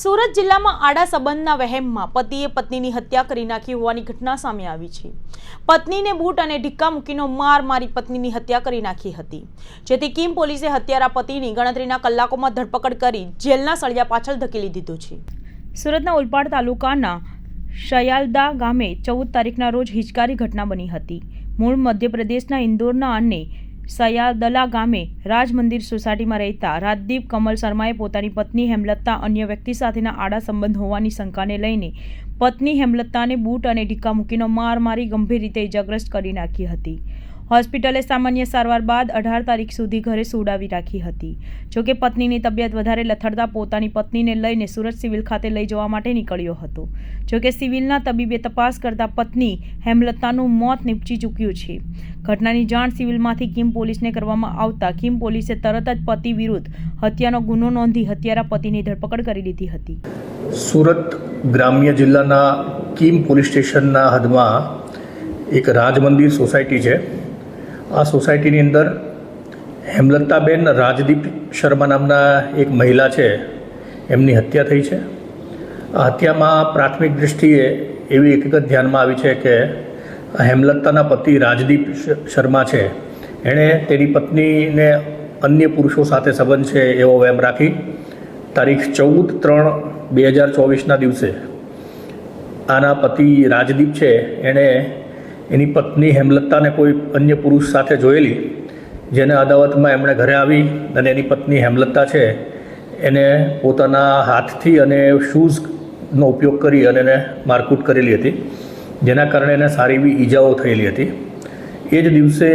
સુરત જિલ્લામાં આડા સંબંધના વહેમમાં પતિએ પત્નીની હત્યા કરી નાખી હોવાની ઘટના સામે આવી છે. પત્નીને બૂટ અને ઢીક્કા મૂકીનો માર મારી પત્નીની હત્યા કરી નાખી હતી. જેથી કિમ પોલીસે હત્યારા પતિની ગણતરીના કલાકોમાં ધરપકડ કરી જેલના સળિયા પાછળ ધકેલી દીધો છે. સુરતના ઉલપાડ તાલુકાના શયાલદા ગામે ચૌદ તારીખના રોજ હિચકારી ઘટના બની હતી. મૂળ મધ્યપ્રદેશના ઇન્દોરના અને સયાદલા ગામે રાજ મંદિર સોસાયટીમાં રહેતા રાજદીપ કમલ શર્માએ પોતાની પત્ની હેમલતા અન્ય વ્યક્તિ સાથેના આડા સંબંધ હોવાની શંકાને લઈને પત્ની હેમલતાને બૂટ અને ઢીકા મૂકીનો માર મારી ગંભીર રીતે ઇજાગ્રસ્ત કરી નાખી હતી. હોસ્પિટલે સામાન્ય સારવાર બાદ અઢાર તારીખ સુધી ઘરે સુડાવી રાખી હતી. જોકે પત્નીની તબિયત વધારે લથડતા પોતાની પત્નીને લઈને સુરત સિવિલ ખાતે લઈ જવા માટે નીકળ્યો હતો. જોકે સિવિલના તબીબે તપાસ કરતા પત્ની હેમલતાનું મોત નીપજી ચૂક્યું છે. ઘટનાની જાણ સિવિલમાંથી કિમ પોલીસને કરવામાં આવતા કિમ પોલીસે તરત જ પતિ વિરુદ્ધ હત્યાનો ગુનો નોંધી હત્યારા પતિની ધરપકડ કરી લીધી હતી. સુરત ગ્રામ્ય જિલ્લાના કિમ પોલીસ સ્ટેશનના હદમાં એક રાજ મંદિર સોસાયટી છે. આ સોસાયટીની અંદર હેમલતાબેન રાજદીપ શર્મા નામના એક મહિલા છે. એમની હત્યા થઈ છે. આ હત્યામાં પ્રાથમિક દૃષ્ટિએ એવી હકીકત ધ્યાનમાં આવી છે કે હેમલતાના પતિ રાજદીપ શર્મા છે. એણે તેની પત્નીને અન્ય પુરુષો સાથે સંબંધ છે એવો વહેમ રાખી તારીખ ચૌદ ત્રણ બે હજાર ચોવીસના દિવસે આના પતિ રાજદીપ છે. એણે એની પત્ની હેમલતાને કોઈ અન્ય પુરુષ સાથે જોયેલી, જેને અદાવતમાં એમણે ઘરે આવી અને એની પત્ની હેમલતા છે, એને પોતાના હાથથી અને શૂઝનો ઉપયોગ કરી અને એને મારકૂટ કરેલી હતી, જેના કારણે એને સારી એવી ઈજાઓ થયેલી હતી. એ જ દિવસે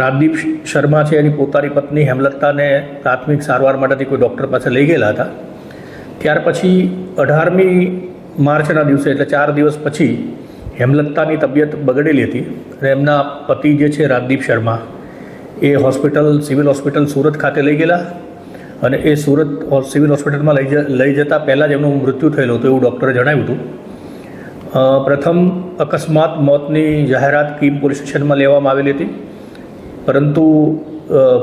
રાજદીપ શર્મા છે એની પોતાની પત્ની હેમલતાને પ્રાથમિક સારવાર માટેથી કોઈ ડૉક્ટર પાસે લઈ ગયેલા હતા. ત્યાર પછી અઢારમી માર્ચના દિવસે, એટલે ચાર દિવસ પછી હેમલતાની તબિયત બગડેલી હતી અને એમના પતિ જે છે રાજદીપ શર્મા, એ હોસ્પિટલ, સિવિલ હોસ્પિટલ સુરત ખાતે લઈ ગયેલા અને એ સુરત સિવિલ હોસ્પિટલમાં લઈ લઈ જતાં પહેલાં જ એમનું મૃત્યુ થયેલું હતું એવું ડૉક્ટરે જણાવ્યું હતું. પ્રથમ અકસ્માત મોતની જાહેરાત કીમ પોલીસ સ્ટેશનમાં લેવામાં આવેલી હતી. પરંતુ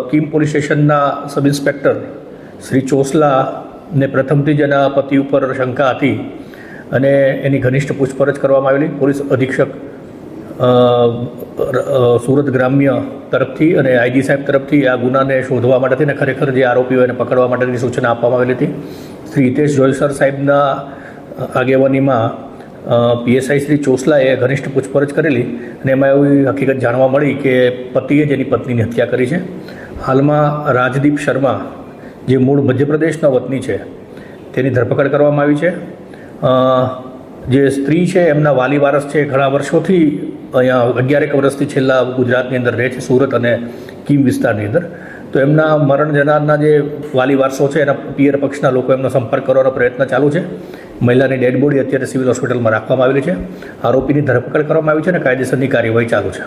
કીમ પોલીસ સ્ટેશનના સબ ઇન્સ્પેક્ટર શ્રી ચોસલાને પ્રથમથી જ એના પતિ ઉપર શંકા હતી અને એની ઘનિષ્ઠ પૂછપરછ કરવામાં આવેલી. પોલીસ અધિક્ષક સુરત ગ્રામ્ય તરફથી અને આઈજી સાહેબ તરફથી આ ગુનાને શોધવા માટેથી અને ખરેખર જે આરોપીઓ એને પકડવા માટેની સૂચના આપવામાં આવેલી હતી. શ્રી હિતેશ જોયસર સાહેબના આગેવાનીમાં પીએસઆઈ શ્રી ચોસલાએ ઘનિષ્ઠ પૂછપરછ કરેલી અને એમાં એવી હકીકત જાણવા મળી કે પતિએ જ એની પત્નીની હત્યા કરી છે. હાલમાં રાજદીપ શર્મા, જે મૂળ મધ્યપ્રદેશના વતની છે, તેની ધરપકડ કરવામાં આવી છે. જે સ્ત્રી છે, એમના વાલી વારસ છે ઘણા વર્ષોથી અહીંયા અગિયારેક વર્ષથી છેલ્લા ગુજરાતની અંદર રહે છે, સુરત અને કીમ વિસ્તારની અંદર. તો એમના મરણ જનારના જે વાલી વારસો છે, એના પિયર પક્ષના લોકો એમનો સંપર્ક કરવાનો પ્રયત્ન ચાલુ છે. મહિલાની ડેડ બોડી અત્યારે સિવિલ હોસ્પિટલમાં રાખવામાં આવેલી છે. આરોપીની ધરપકડ કરવામાં આવી છે અને કાયદેસરની કાર્યવાહી ચાલુ છે.